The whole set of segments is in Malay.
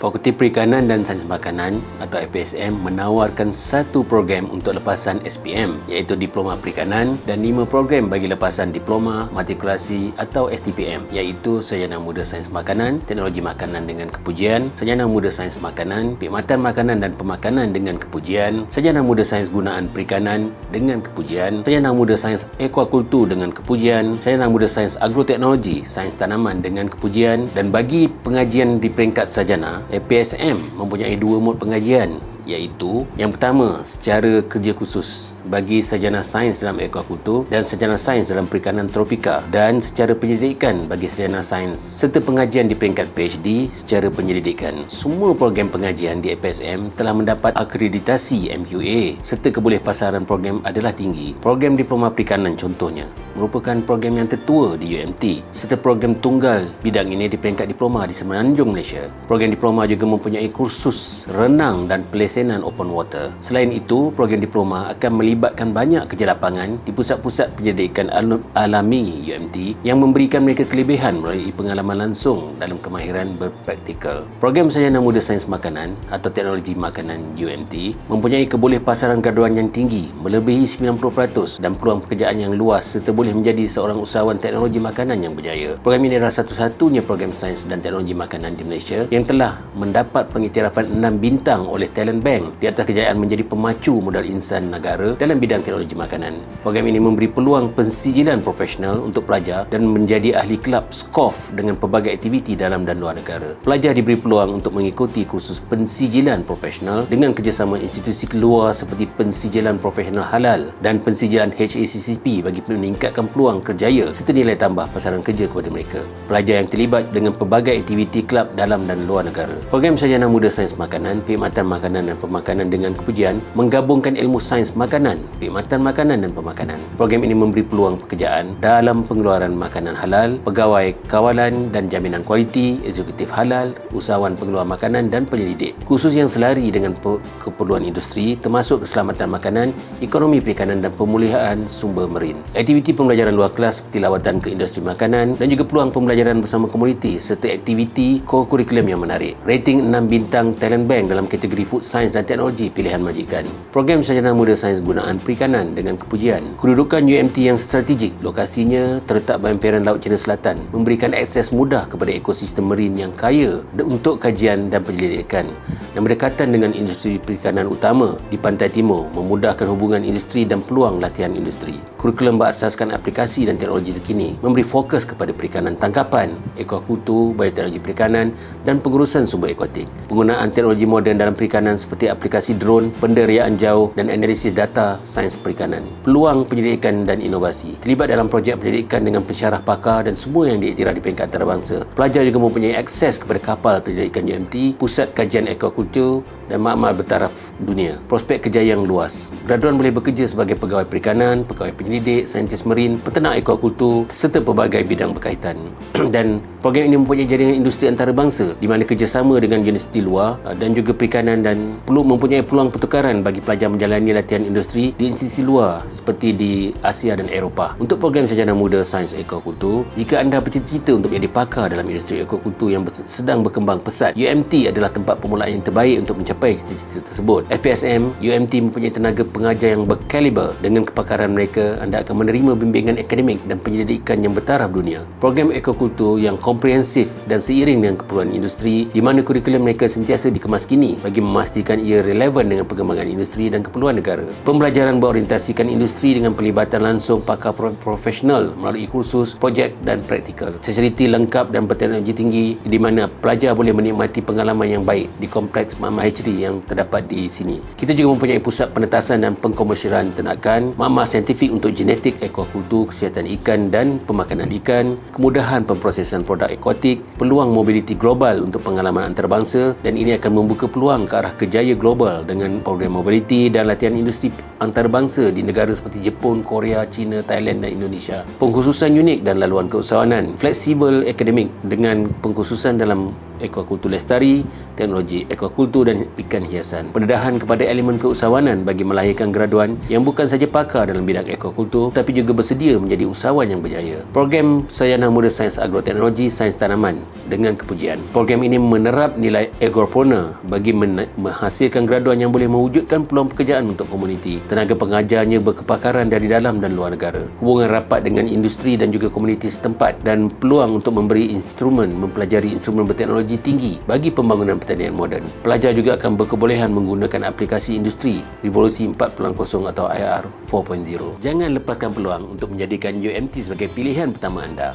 Fakulti Perikanan dan Sains Makanan atau FPSM menawarkan satu program untuk lepasan SPM iaitu Diploma Perikanan dan lima program bagi lepasan Diploma Matrikulasi atau STPM iaitu Sarjana Muda Sains Makanan, Teknologi Makanan dengan Kepujian, Sarjana Muda Sains Makanan, Perkhidmatan Makanan dan Pemakanan dengan Kepujian, Sarjana Muda Sains Gunaan Perikanan dengan Kepujian, Sarjana Muda Sains Aquakultur dengan Kepujian, Sarjana Muda Sains Agroteknologi, Sains Tanaman dengan Kepujian dan bagi pengajian di peringkat sarjana APSM mempunyai dua mod pengajian iaitu yang pertama secara kerja khusus bagi sarjana sains dalam akuakultur dan sarjana sains dalam perikanan tropika dan secara penyelidikan bagi sarjana sains serta pengajian di peringkat PhD secara penyelidikan. Semua program pengajian di APSM telah mendapat akreditasi MQA serta keboleh pasaran program adalah tinggi. Program diploma perikanan contohnya merupakan program yang tertua di UMT serta program tunggal bidang ini di peringkat diploma di Semenanjung Malaysia. Program diploma juga mempunyai kursus renang dan pelesenan open water. Selain itu, program diploma akan melibatkan melibatkan banyak kerja lapangan di pusat-pusat penyelidikan alami UMT yang memberikan mereka kelebihan melalui pengalaman langsung dalam kemahiran berpraktikal. Program Sarjana Muda Sains Makanan atau Teknologi Makanan UMT mempunyai keboleh pasaran graduan yang tinggi melebihi 90% dan peluang pekerjaan yang luas serta boleh menjadi seorang usahawan teknologi makanan yang berjaya. Program ini adalah satu-satunya program sains dan teknologi makanan di Malaysia yang telah mendapat pengiktirafan 6 bintang oleh Talent Bank di atas kejayaan menjadi pemacu modal insan negara dalam bidang teknologi makanan. Program ini memberi peluang pensijilan profesional untuk pelajar dan menjadi ahli kelab SCOF dengan pelbagai aktiviti dalam dan luar negara. Pelajar diberi peluang untuk mengikuti kursus pensijilan profesional dengan kerjasama institusi keluar seperti pensijilan profesional halal dan pensijilan HACCP bagi meningkatkan peluang kerjaya serta nilai tambah pasaran kerja kepada mereka. Pelajar yang terlibat dengan pelbagai aktiviti kelab dalam dan luar negara. Program Sarjana Muda Sains Makanan, Perkhidmatan Makanan dan Pemakanan dengan Kepujian menggabungkan ilmu sains makanan makanan, perkhidmatan makanan dan pemakanan. Program ini memberi peluang pekerjaan dalam pengeluaran makanan halal, pegawai kawalan dan jaminan kualiti, eksekutif halal, usahawan pengeluar makanan dan penyelidik. Khusus yang selari dengan keperluan industri termasuk keselamatan makanan, ekonomi perikanan dan pemulihan sumber merin. Aktiviti pembelajaran luar kelas seperti lawatan ke industri makanan dan juga peluang pembelajaran bersama komuniti serta aktiviti kurikulum yang menarik. Rating 6 bintang Talent Bank dalam kategori Food Science dan Teknologi pilihan majikan. Program Sarjana Muda Sains Guna penggunaan perikanan dengan kepujian. Kedudukan UMT yang strategik, lokasinya terletak berhampiran Laut Cina Selatan, memberikan akses mudah kepada ekosistem marin yang kaya untuk kajian dan penyelidikan dan berdekatan dengan industri perikanan utama di pantai timur memudahkan hubungan industri dan peluang latihan industri. Kurikulum berasaskan aplikasi dan teknologi terkini memberi fokus kepada perikanan tangkapan, ekokultur, bioteknologi perikanan dan pengurusan sumber akuatik. Penggunaan teknologi moden dalam perikanan seperti aplikasi drone, penderiaan jauh dan analisis data sains perikanan, peluang penyelidikan dan inovasi. Terlibat dalam projek penyelidikan dengan pensyarah pakar dan semua yang diiktiraf di peringkat antarabangsa. Pelajar juga mempunyai akses kepada kapal penyelidikan UMT, pusat kajian ekokultur dan makmal bertaraf dunia. Prospek kerja yang luas. Graduan boleh bekerja sebagai pegawai perikanan, pegawai penyelidik, saintis marin, peternak ekokultur serta pelbagai bidang berkaitan. dan program ini mempunyai jaringan industri antarabangsa di mana kerjasama dengan universiti luar dan juga perikanan dan perlu mempunyai peluang pertukaran bagi pelajar menjalani latihan industri industri di institusi luar seperti di Asia dan Eropah. Untuk program sarjana muda sains ekokultur, jika anda bercita-cita untuk menjadi pakar dalam industri ekokultur yang sedang berkembang pesat, UMT adalah tempat permulaan yang terbaik untuk mencapai cita-cita tersebut. FPSM, UMT mempunyai tenaga pengajar yang berkaliber. Dengan kepakaran mereka, anda akan menerima bimbingan akademik dan penyelidikan yang bertaraf dunia. Program ekokultur yang komprehensif dan seiring dengan keperluan industri di mana kurikulum mereka sentiasa dikemaskini bagi memastikan ia relevan dengan perkembangan industri dan keperluan negara. Pembelajaran berorientasikan industri dengan pelibatan langsung pakar profesional melalui kursus, projek dan praktikal. Fasiliti lengkap dan berteknologi tinggi di mana pelajar boleh menikmati pengalaman yang baik di kompleks Mama HD yang terdapat di sini. Kita juga mempunyai pusat penetasan dan pengkomersialan ternakan, Mama Saintifik untuk genetik, ekokultur, kesihatan ikan dan pemakanan ikan, kemudahan pemprosesan produk akuatik, peluang mobiliti global untuk pengalaman antarabangsa dan ini akan membuka peluang ke arah kejaya global dengan program mobiliti dan latihan industri antarabangsa di negara seperti Jepun, Korea, China, Thailand dan Indonesia. Pengkhususan unik dan laluan keusahawanan, fleksibel akademik dengan pengkhususan dalam ekokultur lestari, teknologi ekokultur dan ikan hiasan. Pendedahan kepada elemen keusahawanan bagi melahirkan graduan yang bukan saja pakar dalam bidang ekokultur tapi juga bersedia menjadi usahawan yang berjaya. Program Sayana Muda Sains Agroteknologi Sains Tanaman dengan kepujian. Program ini menerap nilai agropreneur bagi menghasilkan graduan yang boleh mewujudkan peluang pekerjaan untuk komuniti. Tenaga pengajarnya berkepakaran dari dalam dan luar negara. Hubungan rapat dengan industri dan juga komuniti setempat dan peluang untuk memberi instrumen mempelajari instrumen berteknologi tinggi bagi pembangunan pertanian moden. Pelajar juga akan berkebolehan menggunakan aplikasi industri Revolusi 4.0 atau IR 4.0. Jangan lepaskan peluang untuk menjadikan UMT sebagai pilihan pertama anda.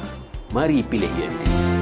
Mari pilih UMT.